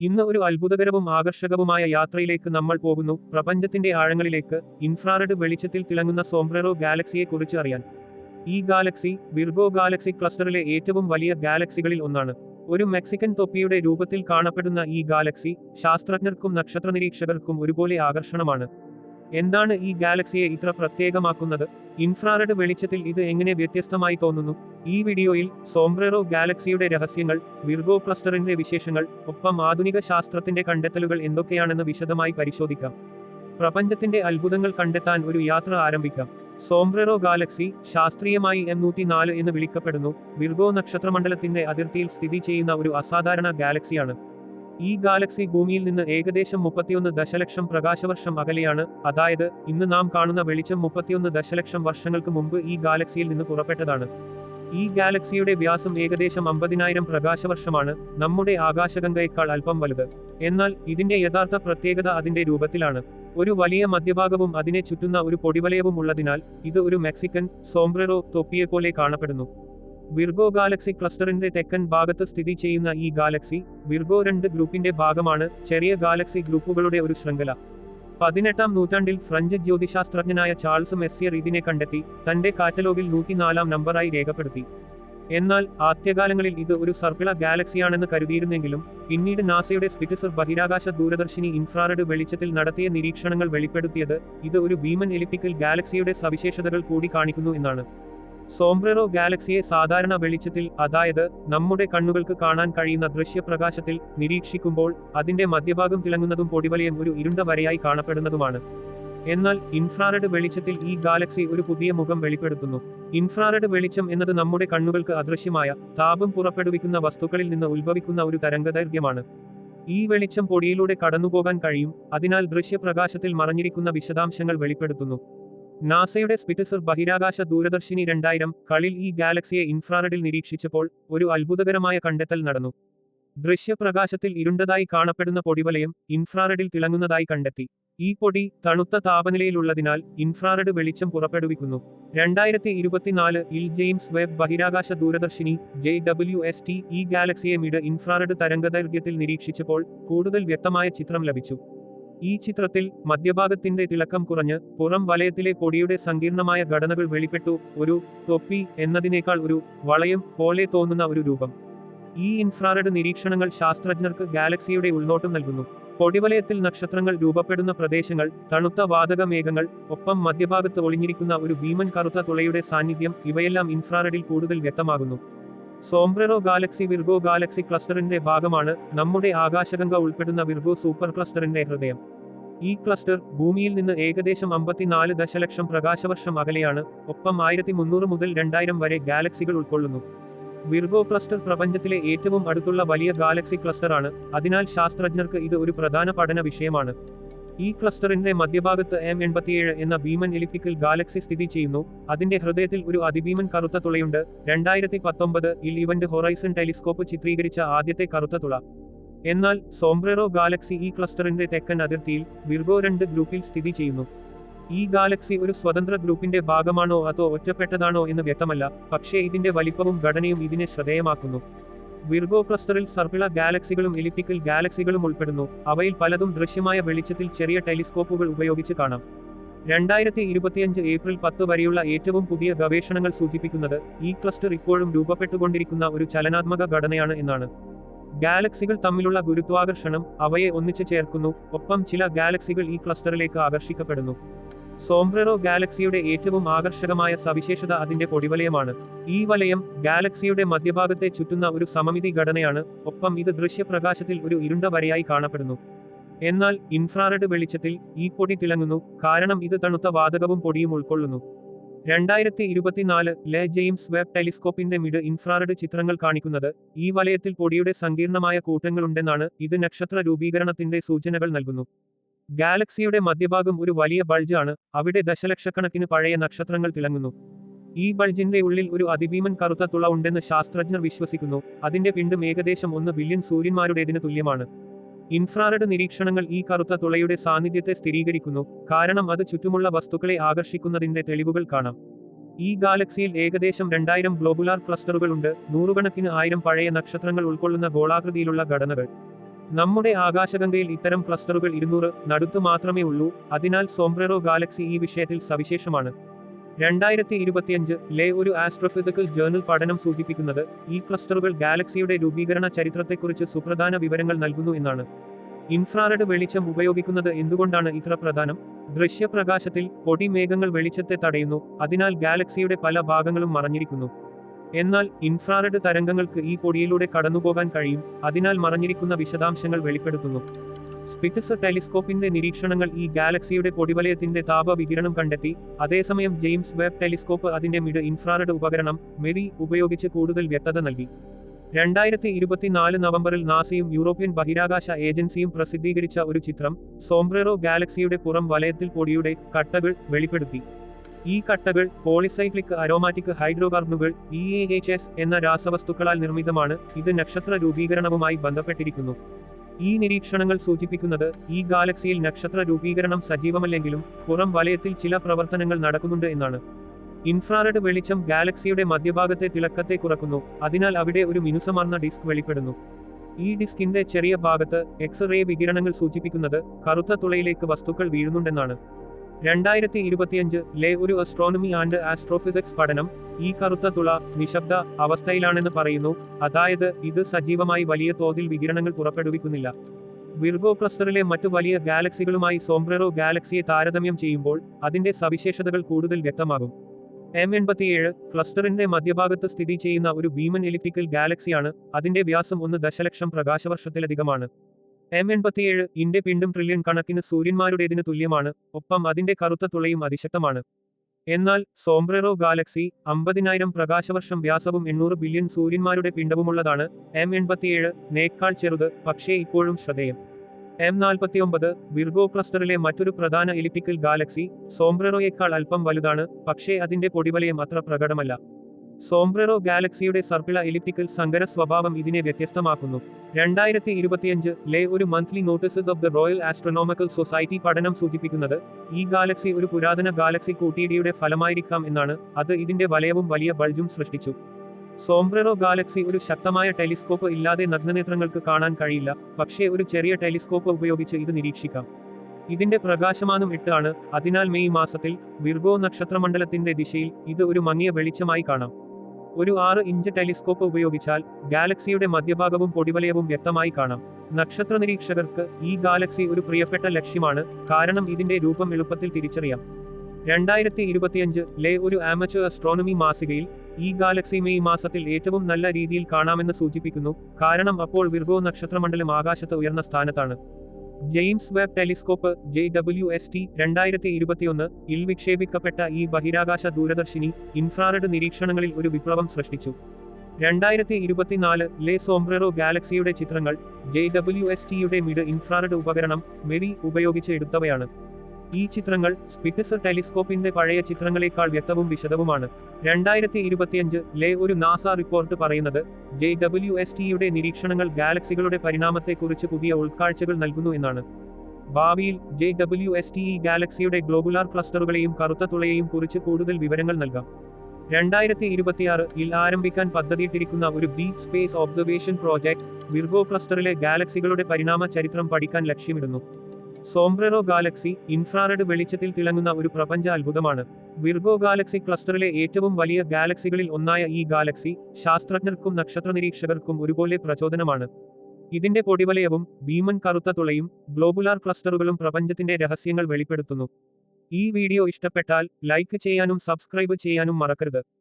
ഇന്ന് ഒരു അത്ഭുതകരവും ആകർഷകവുമായ യാത്രയിലേക്ക് നമ്മൾ പോകുന്നു. പ്രപഞ്ചത്തിന്റെ ആഴങ്ങളിലേക്ക് ഇൻഫ്രാറെഡ് വെളിച്ചത്തിൽ തിളങ്ങുന്ന സോംബ്രറോ ഗാലക്സിയെ കുറിച്ച് അറിയാൻ. ഈ ഗാലക്സി വിർഗോ ഗാലക്സി ക്ലസ്റ്ററിലെ ഏറ്റവും വലിയ ഗാലക്സികളിൽ ഒന്നാണ്. ഒരു മെക്സിക്കൻ തൊപ്പിയുടെ രൂപത്തിൽ കാണപ്പെടുന്ന ഈ ഗാലക്സി ശാസ്ത്രജ്ഞർക്കും നക്ഷത്ര നിരീക്ഷകർക്കും ഒരുപോലെ ആകർഷണമാണ്. എന്താണ് ഈ ഗാലക്സിയെ ഇത്ര പ്രത്യേകമാക്കുന്നത്? ഇൻഫ്രാറെഡ് വെളിച്ചത്തിൽ ഇത് എങ്ങനെ വ്യത്യസ്തമായി തോന്നുന്നു? ഈ വീഡിയോയിൽ സോംബ്രറോ ഗാലക്സിയുടെ രഹസ്യങ്ങൾ വിർഗോ ക്ലസ്റ്ററിന്റെ വിശേഷങ്ങൾ ഒപ്പം ആധുനിക ശാസ്ത്രത്തിന്റെ കണ്ടെത്തലുകൾ എന്തൊക്കെയാണെന്ന് വിശദമായി പരിശോധിക്കാം. പ്രപഞ്ചത്തിന്റെ അത്ഭുതങ്ങൾ കണ്ടെത്താൻ ഒരു യാത്ര ആരംഭിക്കാം. സോംബ്രറോ ഗാലക്സി ശാസ്ത്രീയമായി എം നൂറ്റിനാല് എന്ന് വിളിക്കപ്പെടുന്നു. വിർഗോ നക്ഷത്രമണ്ഡലത്തിന്റെ അതിർത്തിയിൽ സ്ഥിതി ചെയ്യുന്ന ഒരു അസാധാരണ ഗാലക്സിയാണ്. ഈ ഗാലക്സി ഭൂമിയിൽ നിന്ന് ഏകദേശം മുപ്പത്തിയൊന്ന് ദശലക്ഷം പ്രകാശവർഷം അകലെയാണ്. അതായത് ഇന്ന് നാം കാണുന്ന വെളിച്ചം മുപ്പത്തിയൊന്ന് ദശലക്ഷം വർഷങ്ങൾക്ക് മുമ്പ് ഈ ഗാലക്സിയിൽ നിന്ന് പുറപ്പെട്ടതാണ്. ഈ ഗാലക്സിയുടെ വ്യാസം ഏകദേശം അമ്പതിനായിരം പ്രകാശവർഷമാണ്. നമ്മുടെ ആകാശഗംഗയേക്കാൾ അല്പം വലുത്. എന്നാൽ ഇതിന്റെ യഥാർത്ഥ പ്രത്യേകത അതിന്റെ രൂപത്തിലാണ്. ഒരു വലിയ മധ്യഭാഗവും അതിനെ ചുറ്റുന്ന ഒരു പൊടിവലയവും ഉള്ളതിനാൽ ഇത് ഒരു മെക്സിക്കൻ സോംബ്രറോ തൊപ്പിയെപ്പോലെ കാണപ്പെടുന്നു. വിർഗോ ഗാലക്സി ക്ലസ്റ്ററിന്റെ തെക്കൻ ഭാഗത്ത് സ്ഥിതി ചെയ്യുന്ന ഈ ഗാലക്സി വിർഗോ രണ്ട് ഗ്രൂപ്പിന്റെ ഭാഗമാണ് ചെറിയ ഗാലക്സി ഗ്രൂപ്പുകളുടെ ഒരു ശൃംഖല. പതിനെട്ടാം നൂറ്റാണ്ടിൽ ഫ്രഞ്ച് ജ്യോതിശാസ്ത്രജ്ഞനായ ചാൾസ് മെസ്സിയർ ഇതിനെ കണ്ടെത്തി തന്റെ കാറ്റലോഗിൽ നൂറ്റിനാലാം നമ്പറായി രേഖപ്പെടുത്തി. എന്നാൽ ആദ്യകാലങ്ങളിൽ ഇത് ഒരു സർപ്പിള ഗാലക്സിയാണെന്ന് കരുതിയിരുന്നെങ്കിലും പിന്നീട് നാസയുടെ സ്പിറ്റിസർ ബഹിരാകാശ ദൂരദർശിനി ഇൻഫ്രാറെഡ് വെളിച്ചത്തിൽ നടത്തിയ നിരീക്ഷണങ്ങൾ വെളിപ്പെടുത്തിയത് ഇത് ഒരു ഭീമൻ എലിപ്റ്റിക്കൽ ഗാലക്സിയുടെ സവിശേഷതകൾ കൂടി കാണിക്കുന്നു എന്നാണ്. സോംബ്രറോ ഗാലക്സിയെ സാധാരണ വെളിച്ചത്തിൽ അതായത് നമ്മുടെ കണ്ണുകൾക്ക് കാണാൻ കഴിയുന്ന ദൃശ്യപ്രകാശത്തിൽ നിരീക്ഷിക്കുമ്പോൾ അതിന്റെ മധ്യഭാഗം തിളങ്ങുന്നതും പൊടിവലയം ഒരു ഇരുണ്ട വരയായി കാണപ്പെടുന്നതുമാണ്. എന്നാൽ ഇൻഫ്രാറെഡ് വെളിച്ചത്തിൽ ഈ ഗാലക്സി ഒരു പുതിയ മുഖം വെളിപ്പെടുത്തുന്നു. ഇൻഫ്രാറെഡ് വെളിച്ചം എന്നത് നമ്മുടെ കണ്ണുകൾക്ക് അദൃശ്യമായ താപം പുറപ്പെടുവിക്കുന്ന വസ്തുക്കളിൽ നിന്ന് ഉത്ഭവിക്കുന്ന ഒരു തരംഗദൈർഘ്യമാണ്. ഈ വെളിച്ചം പൊടിയിലൂടെ കടന്നുപോകാൻ കഴിയും അതിനാൽ ദൃശ്യപ്രകാശത്തിൽ മറഞ്ഞിരിക്കുന്ന വിശദാംശങ്ങൾ വെളിപ്പെടുത്തുന്നു. നാസയുടെ സ്പിറ്റസർ ബഹിരാകാശ ദൂരദർശിനി രണ്ടായിരം കളിൽ ഈ ഗാലക്സിയെ ഇൻഫ്രാറെഡിൽ നിരീക്ഷിച്ചപ്പോൾ ഒരു അത്ഭുതകരമായ കണ്ടെത്തൽ നടന്നു. ദൃശ്യപ്രകാശത്തിൽ ഇരുണ്ടതായി കാണപ്പെടുന്ന പൊടിവലയം ഇൻഫ്രാറെഡിൽ തിളങ്ങുന്നതായി കണ്ടെത്തി. ഈ പൊടി തണുത്ത താപനിലയിലുള്ളതിനാൽ ഇൻഫ്രാറെഡ് വെളിച്ചം പുറപ്പെടുവിക്കുന്നു. രണ്ടായിരത്തി ഇരുപത്തിനാല് ഇൽ ജെയിംസ് വെബ് ബഹിരാകാശ ദൂരദർശിനി ജെ ഡബ്ല്യു എസ് ടി ഈ ഗാലക്സിയെ മിഡ് ഇൻഫ്രാറെഡ് തരംഗദൈർഘ്യത്തിൽ നിരീക്ഷിച്ചപ്പോൾ കൂടുതൽ വ്യക്തമായ ചിത്രം ലഭിച്ചു. ഈ ചിത്രത്തിൽ മധ്യഭാഗത്തിന്റെ തിളക്കം കുറഞ്ഞ് പുറം വലയത്തിലെ പൊടിയുടെ സങ്കീർണമായ ഘടനകൾ വെളിപ്പെട്ടു. ഒരു തൊപ്പി എന്നതിനേക്കാൾ ഒരു വളയം പോലെ തോന്നുന്ന ഒരു രൂപം. ഈ ഇൻഫ്രാറെഡ് നിരീക്ഷണങ്ങൾ ശാസ്ത്രജ്ഞർക്ക് ഗാലക്സിയുടെ ഉൾനോട്ടം നൽകുന്നു. പൊടിവലയത്തിൽ നക്ഷത്രങ്ങൾ രൂപപ്പെടുന്ന പ്രദേശങ്ങൾ തണുത്ത വാതക മേഘങ്ങൾ ഒപ്പം മധ്യഭാഗത്ത് ഒളിഞ്ഞിരിക്കുന്ന ഒരു ഭീമൻ കറുത്ത തുളയുടെ സാന്നിധ്യം ഇവയെല്ലാം ഇൻഫ്രാറെഡിൽ കൂടുതൽ വ്യക്തമാകുന്നു. സോംബ്രറോ ഗാലക്സി വിർഗോ ഗാലക്സി ക്ലസ്റ്ററിന്റെ ഭാഗമാണ് നമ്മുടെ ആകാശഗംഗ ഉൾപ്പെടുന്ന വിർഗോ സൂപ്പർ ക്ലസ്റ്ററിന്റെ ഹൃദയം. ഈ ക്ലസ്റ്റർ ഭൂമിയിൽ നിന്ന് ഏകദേശം അമ്പത്തിനാല് ദശലക്ഷം പ്രകാശവർഷം അകലെയാണ് ഒപ്പം ആയിരത്തി മുന്നൂറ് മുതൽ രണ്ടായിരം വരെ ഗാലക്സികൾ ഉൾക്കൊള്ളുന്നു. വിർഗോ ക്ലസ്റ്റർ പ്രപഞ്ചത്തിലെ ഏറ്റവും അടുത്തുള്ള വലിയ ഗാലക്സി ക്ലസ്റ്ററാണ് അതിനാൽ ശാസ്ത്രജ്ഞർക്ക് ഇത് ഒരു പ്രധാന പഠന വിഷയമാണ്. ഈ ക്ലസ്റ്ററിന്റെ മധ്യഭാഗത്ത് എം എൺപത്തിയേഴ് എന്ന ഭീമൻ എലിപ്റ്റിക്കൽ ഗാലക്സി സ്ഥിതി ചെയ്യുന്നു. അതിന്റെ ഹൃദയത്തിൽ ഒരു അതിഭീമൻ കറുത്ത തുളയുണ്ട്. രണ്ടായിരത്തി പത്തൊമ്പത് ഇൽ ഇവന്റ് ഹൊറൈസൺ ടെലിസ്കോപ്പ് ചിത്രീകരിച്ച ആദ്യത്തെ കറുത്ത തുള. എന്നാൽ സോംബ്രെറോ ഗാലക്സി ഈ ക്ലസ്റ്ററിന്റെ തെക്കൻ അതിർത്തിയിൽ വിർഗോ രണ്ട് ഗ്രൂപ്പിൽ സ്ഥിതി ചെയ്യുന്നു. ഈ ഗാലക്സി ഒരു സ്വതന്ത്ര ഗ്രൂപ്പിന്റെ ഭാഗമാണോ അതോ ഒറ്റപ്പെട്ടതാണോ എന്ന് വ്യക്തമല്ല. പക്ഷേ ഇതിന്റെ വലിപ്പവും ഘടനയും ഇതിനെ ശ്രദ്ധേയമാക്കുന്നു. വിർഗോ ക്ലസ്റ്ററിൽ സർപ്പിള ഗാലക്സികളും എലിപ്റ്റിക്കൽ ഗാലക്സികളും ഉൾപ്പെടുന്നു. അവയിൽ പലതും ദൃശ്യമായ വെളിച്ചത്തിൽ ചെറിയ ടെലിസ്കോപ്പുകൾ ഉപയോഗിച്ച് കാണാം. രണ്ടായിരത്തി ഇരുപത്തിയഞ്ച് ഏപ്രിൽ പത്ത് വരെയുള്ള ഏറ്റവും പുതിയ ഗവേഷണങ്ങൾ സൂചിപ്പിക്കുന്നത് ഈ ക്ലസ്റ്റർ ഇപ്പോഴും രൂപപ്പെട്ടുകൊണ്ടിരിക്കുന്ന ഒരു ചലനാത്മക ഘടനയാണ് എന്നാണ്. ഗാലക്സികൾ തമ്മിലുള്ള ഗുരുത്വാകർഷണം അവയെ ഒന്നിച്ചു ചേർക്കുന്നു. ഒപ്പം ചില ഗാലക്സികൾ ഈ ക്ലസ്റ്ററിലേക്ക് ആകർഷിക്കപ്പെടുന്നു. സോംബ്രറോ ഗാലക്സിയുടെ ഏറ്റവും ആകർഷകമായ സവിശേഷത അതിന്റെ പൊടിവലയമാണ്. ഈ വലയം ഗാലക്സിയുടെ മധ്യഭാഗത്തെ ചുറ്റുന്ന ഒരു സമമിതി ഘടനയാണ്. ഒപ്പം ഇത് ദൃശ്യപ്രകാശത്തിൽ ഒരു ഇരുണ്ട വരയായി കാണപ്പെടുന്നു. എന്നാൽ ഇൻഫ്രാറെഡ് വെളിച്ചത്തിൽ ഈ പൊടി തിളങ്ങുന്നു. കാരണം ഇത് തണുത്ത വാതകവും പൊടിയും ഉൾക്കൊള്ളുന്നു. രണ്ടായിരത്തി ഇരുപത്തിനാല് ലെ ജെയിംസ് വെബ് ടെലിസ്കോപ്പിന്റെ മിഡ് ഇൻഫ്രാറെഡ് ചിത്രങ്ങൾ കാണിക്കുന്നത് ഈ വലയത്തിൽ പൊടിയുടെ സങ്കീർണമായ കൂട്ടങ്ങളുണ്ടെന്നാണ് ഇത് നക്ഷത്ര രൂപീകരണത്തിന്റെ സൂചനകൾ നൽകുന്നു. ഗാലക്സിയുടെ മധ്യഭാഗം ഒരു വലിയ ബൾജ് ആണ് അവിടെ ദശലക്ഷക്കണക്കിന് പഴയ നക്ഷത്രങ്ങൾ തിളങ്ങുന്നു. ഈ ബൾജിന്റെ ഉള്ളിൽ ഒരു അതിഭീമൻ കറുത്ത തുള ഉണ്ടെന്ന് ശാസ്ത്രജ്ഞർ വിശ്വസിക്കുന്നു. അതിന്റെ പിണ്ടും ഏകദേശം ഒന്ന് ബില്യൺ സൂര്യന്മാരുടേതിന് തുല്യമാണ്. ഇൻഫ്രാറെഡ് നിരീക്ഷണങ്ങൾ ഈ കറുത്ത തുളയുടെ സാന്നിധ്യത്തെ സ്ഥിരീകരിക്കുന്നു. കാരണം അത് ചുറ്റുമുള്ള വസ്തുക്കളെ ആകർഷിക്കുന്നതിന്റെ തെളിവുകൾ കാണാം. ഈ ഗാലക്സിയിൽ ഏകദേശം രണ്ടായിരം ഗ്ലോബുലാർ ക്ലസ്റ്ററുകൾ ഉണ്ട് നൂറുകണക്കിന് ആയിരം പഴയ നക്ഷത്രങ്ങൾ ഉൾക്കൊള്ളുന്ന ഗോളാകൃതിയിലുള്ള ഘടനകൾ. നമ്മുടെ ആകാശഗംഗയിൽ ഇത്തരം ക്ലസ്റ്ററുകൾ ഇരുന്നൂറ് നടുത്ത് മാത്രമേ ഉള്ളൂ. അതിനാൽ സോംബ്രറോ ഗാലക്സി ഈ വിഷയത്തിൽ സവിശേഷമാണ്. രണ്ടായിരത്തി ഇരുപത്തിയഞ്ച് ലെ ഒരു ആസ്ട്രോഫിസിക്കൽ ജേർണൽ പഠനം സൂചിപ്പിക്കുന്നത് ഈ ക്ലസ്റ്ററുകൾ ഗാലക്സിയുടെ രൂപീകരണ ചരിത്രത്തെക്കുറിച്ച് സുപ്രധാന വിവരങ്ങൾ നൽകുന്നു എന്നാണ്. ഇൻഫ്രാറെഡ് വെളിച്ചം ഉപയോഗിക്കുന്നത് എന്തുകൊണ്ടാണ് ഇത്ര പ്രധാനം? ദൃശ്യപ്രകാശത്തിൽ പൊടിമേഘങ്ങൾ വെളിച്ചത്തെ തടയുന്നു. അതിനാൽ ഗാലക്സിയുടെ പല ഭാഗങ്ങളും മറഞ്ഞിരിക്കുന്നു. എന്നാൽ ഇൻഫ്രാറെഡ് തരംഗങ്ങൾക്ക് ഈ പൊടിയിലൂടെ കടന്നുപോകാൻ കഴിയും അതിനാൽ മറഞ്ഞിരിക്കുന്ന വിശദാംശങ്ങൾ വെളിപ്പെടുത്തുന്നു. സ്പിറ്റസ് ടെലിസ്കോപ്പിന്റെ നിരീക്ഷണങ്ങൾ ഈ ഗാലക്സിയുടെ പൊടിവലയത്തിന്റെ താപ വികിരണം കണ്ടെത്തി അതേസമയം ജെയിംസ് വെബ് ടെലിസ്കോപ്പ് അതിന്റെ മിഡ് ഇൻഫ്രാറെഡ് ഉപകരണം മെറി ഉപയോഗിച്ച് കൂടുതൽ വ്യക്തത നൽകി. രണ്ടായിരത്തി ഇരുപത്തിനാല് നവംബറിൽ നാസയും യൂറോപ്യൻ ബഹിരാകാശ ഏജൻസിയും പ്രസിദ്ധീകരിച്ച ഒരു ചിത്രം സോംബ്രറോ ഗാലക്സിയുടെ പുറം വലയത്തിൽ പൊടിയുടെ കട്ടകൾ വെളിപ്പെടുത്തി. ഈ കട്ടകൾ പോളിസൈക്ലിക് അരോമാറ്റിക് ഹൈഡ്രോകാർബണുകൾ ഇ എ എച്ച് എസ് എന്ന രാസവസ്തുക്കളാൽ നിർമ്മിതമാണ്. ഇത് നക്ഷത്ര രൂപീകരണവുമായി ബന്ധപ്പെട്ടിരിക്കുന്നു. ഈ നിരീക്ഷണങ്ങൾ സൂചിപ്പിക്കുന്നത് ഈ ഗാലക്സിയിൽ നക്ഷത്ര രൂപീകരണം സജീവമല്ലെങ്കിലും പുറം വലയത്തിൽ ചില പ്രവർത്തനങ്ങൾ നടക്കുന്നുണ്ട് എന്നാണ്. ഇൻഫ്രാറെഡ് വെളിച്ചം ഗാലക്സിയുടെ മധ്യഭാഗത്തെ തിളക്കത്തെ കുറക്കുന്നു. അതിനാൽ അവിടെ ഒരു മിനുസമാർന്ന ഡിസ്ക് വെളിപ്പെടുന്നു. ഈ ഡിസ്കിന്റെ ചെറിയ ഭാഗത്ത് എക്സ് റേ വികിരണങ്ങൾ സൂചിപ്പിക്കുന്നത് കറുത്ത തുളയിലേക്ക് വസ്തുക്കൾ വീഴുന്നുണ്ടെന്നാണ്. രണ്ടായിരത്തി ഇരുപത്തിയഞ്ച് ലെ ഒരു അസ്ട്രോണമി ആൻഡ് ആസ്ട്രോഫിസിക്സ് പഠനം ഈ കറുത്ത തുള നിശബ്ദ അവസ്ഥയിലാണെന്ന് പറയുന്നു. അതായത് ഇത് സജീവമായി വലിയ തോതിൽ വികിരണങ്ങൾ പുറപ്പെടുവിക്കുന്നില്ല. വിർഗോ ക്ലസ്റ്ററിലെ മറ്റു വലിയ ഗാലക്സികളുമായി സോംബ്രറോ ഗാലക്സിയെ താരതമ്യം ചെയ്യുമ്പോൾ അതിന്റെ സവിശേഷതകൾ കൂടുതൽ വ്യക്തമാകും. എം എൺപത്തിയേഴ് ക്ലസ്റ്ററിന്റെ മധ്യഭാഗത്ത് സ്ഥിതി ചെയ്യുന്ന ഒരു ഭീമൻ എലിപ്റ്റിക്കൽ ഗാലക്സിയാണ്. അതിന്റെ വ്യാസം ഒന്ന് ദശലക്ഷം പ്രകാശവർഷത്തിലധികമാണ്. എം എൺപത്തിയേഴ് ഇന്റെ പിണ്ടും ട്രില്യൺ കണക്കിന് സൂര്യന്മാരുടേതിന് തുല്യമാണ്. ഒപ്പം അതിന്റെ കറുത്ത തുളയും അതിശക്തമാണ്. എന്നാൽ സോംബ്രെറോ ഗാലക്സി അമ്പതിനായിരം പ്രകാശവർഷം വ്യാസവും എണ്ണൂറ് ബില്യൺ സൂര്യന്മാരുടെ പിണ്ടവുമുള്ളതാണ് എം എൺപത്തിയേഴ് നേക്കാൾ ചെറുത് പക്ഷേ ഇപ്പോഴും ശ്രദ്ധേയം. എം നാൽപ്പത്തിയൊമ്പത് വിർഗോ ക്ലസ്റ്ററിലെ മറ്റൊരു പ്രധാന എലിപ്റ്റിക്കൽ ഗാലക്സി സോംബ്രെറോയേക്കാൾ അല്പം വലുതാണ് പക്ഷേ അതിന്റെ പൊടിവലയം അത്ര പ്രകടമല്ല. സോംബ്രറോ ഗാലക്സിയുടെ സർപ്പിള എലിപ്റ്റിക്കൽ സങ്കര സ്വഭാവം ഇതിനെ വ്യത്യസ്തമാക്കുന്നു. രണ്ടായിരത്തി ഇരുപത്തിയഞ്ച് ലെ ഒരു monthly Notices of the Royal Astronomical Society പഠനം സൂചിപ്പിക്കുന്നത് ഈ ഗാലക്സി ഒരു പുരാതന ഗാലക്സി കൂട്ടിയിടിയുടെ ഫലമായിരിക്കാം എന്നാണ് അത് ഇതിന്റെ വലയവും വലിയ ബൾജും സൃഷ്ടിച്ചു. സോംബ്രറോ ഗാലക്സി ഒരു ശക്തമായ ടെലിസ്കോപ്പ് ഇല്ലാതെ നഗ്നനേത്രങ്ങൾക്ക് കാണാൻ കഴിയില്ല പക്ഷേ ഒരു ചെറിയ ടെലിസ്കോപ്പ് ഉപയോഗിച്ച് ഇത് നിരീക്ഷിക്കാം. ഇതിന്റെ പ്രകാശമാനം എട്ട് ആണ് അതിനാൽ മെയ് മാസത്തിൽ വിർഗോ നക്ഷത്രമണ്ഡലത്തിന്റെ ദിശയിൽ ഇത് ഒരു മങ്ങിയ വെളിച്ചമായി കാണാം. ഒരു ആറ് ഇഞ്ച് ടെലിസ്കോപ്പ് ഉപയോഗിച്ചാൽ ഗാലക്സിയുടെ മധ്യഭാഗവും പൊടിവലയവും വ്യക്തമായി കാണാം. നക്ഷത്ര നിരീക്ഷകർക്ക് ഈ ഗാലക്സി ഒരു പ്രിയപ്പെട്ട ലക്ഷ്യമാണ്. കാരണം ഇതിന്റെ രൂപം എളുപ്പത്തിൽ തിരിച്ചറിയാം. രണ്ടായിരത്തി ഇരുപത്തിയഞ്ച് ലെ ഒരു ആമച്ചർ അസ്ട്രോണമി മാസികയിൽ ഈ ഗാലക്സി മെയ് മാസത്തിൽ ഏറ്റവും നല്ല രീതിയിൽ കാണാമെന്ന് സൂചിപ്പിക്കുന്നു. കാരണം അപ്പോൾ വിർഗോ നക്ഷത്രമണ്ഡലം ആകാശത്ത് ഉയർന്ന സ്ഥാനത്താണ്. James Webb Telescope J W S T രണ്ടായിരത്തി ഇരുപത്തിയൊന്ന് ഇൽ വിക്ഷേപിക്കപ്പെട്ട ഈ ബഹിരാകാശ ദൂരദർശിനി ഇൻഫ്രാറെഡ് നിരീക്ഷണങ്ങളിൽ ഒരു വിപ്ലവം സൃഷ്ടിച്ചു. രണ്ടായിരത്തി ഇരുപത്തിനാല് ലെ സോംബ്രറോ ഗാലക്സിയുടെ ചിത്രങ്ങൾ ജെ ഡബ്ല്യു എസ് ടിയുടെ മിഡ് ഇൻഫ്രാറെഡ് ഉപകരണം മെറി ഉപയോഗിച്ച് എടുത്തവയാണ്. ഈ ചിത്രങ്ങൾ സ്പിറ്റ്സർ ടെലിസ്കോപ്പിന്റെ പഴയ ചിത്രങ്ങളെക്കാൾ വ്യക്തവും വിശദവുമാണ്. രണ്ടായിരത്തി ഇരുപത്തിയഞ്ച് ലെ ഒരു നാസ റിപ്പോർട്ട് പറയുന്നത് ജെ ഡബ്ല്യു എസ് ടിയുടെ നിരീക്ഷണങ്ങൾ ഗാലക്സികളുടെ പരിണാമത്തെക്കുറിച്ച് പുതിയ ഉൾക്കാഴ്ചകൾ നൽകുന്നു എന്നാണ്. ഭാവിയിൽ ജെ ഡബ്ല്യു എസ് ടി ഈ ഗാലക്സിയുടെ ഗ്ലോബുലാർ ക്ലസ്റ്ററുകളെയും കറുത്ത തുളയെയും കുറിച്ച് കൂടുതൽ വിവരങ്ങൾ നൽകാം. രണ്ടായിരത്തി ഇരുപത്തിയാറ് ഇൽ ആരംഭിക്കാൻ പദ്ധതിയിട്ടിരിക്കുന്ന ഒരു deep space observation project Virgo ക്ലസ്റ്ററിലെ ഗാലക്സികളുടെ പരിണാമ ചരിത്രം പഠിക്കാൻ ലക്ഷ്യമിടുന്നു. സോംബ്രറോ ഗാലക്സി ഇൻഫ്രാറെഡ് വെളിച്ചത്തിൽ തിളങ്ങുന്ന ഒരു പ്രപഞ്ച അത്ഭുതമാണ്. വിർഗോ ഗാലക്സി ക്ലസ്റ്ററിലെ ഏറ്റവും വലിയ ഗാലക്സികളിൽ ഒന്നായ ഈ ഗാലക്സി ശാസ്ത്രജ്ഞർക്കും നക്ഷത്ര നിരീക്ഷകർക്കും ഒരുപോലെ പ്രചോദനമാണ്. ഇതിന്റെ പൊടിവലയവും ഭീമൻ കറുത്ത തുളയും ഗ്ലോബുലാർ ക്ലസ്റ്ററുകളും പ്രപഞ്ചത്തിന്റെ രഹസ്യങ്ങൾ വെളിപ്പെടുത്തുന്നു. ഈ വീഡിയോ ഇഷ്ടപ്പെട്ടാൽ ലൈക്ക് ചെയ്യാനും സബ്സ്ക്രൈബ് ചെയ്യാനും മറക്കരുത്.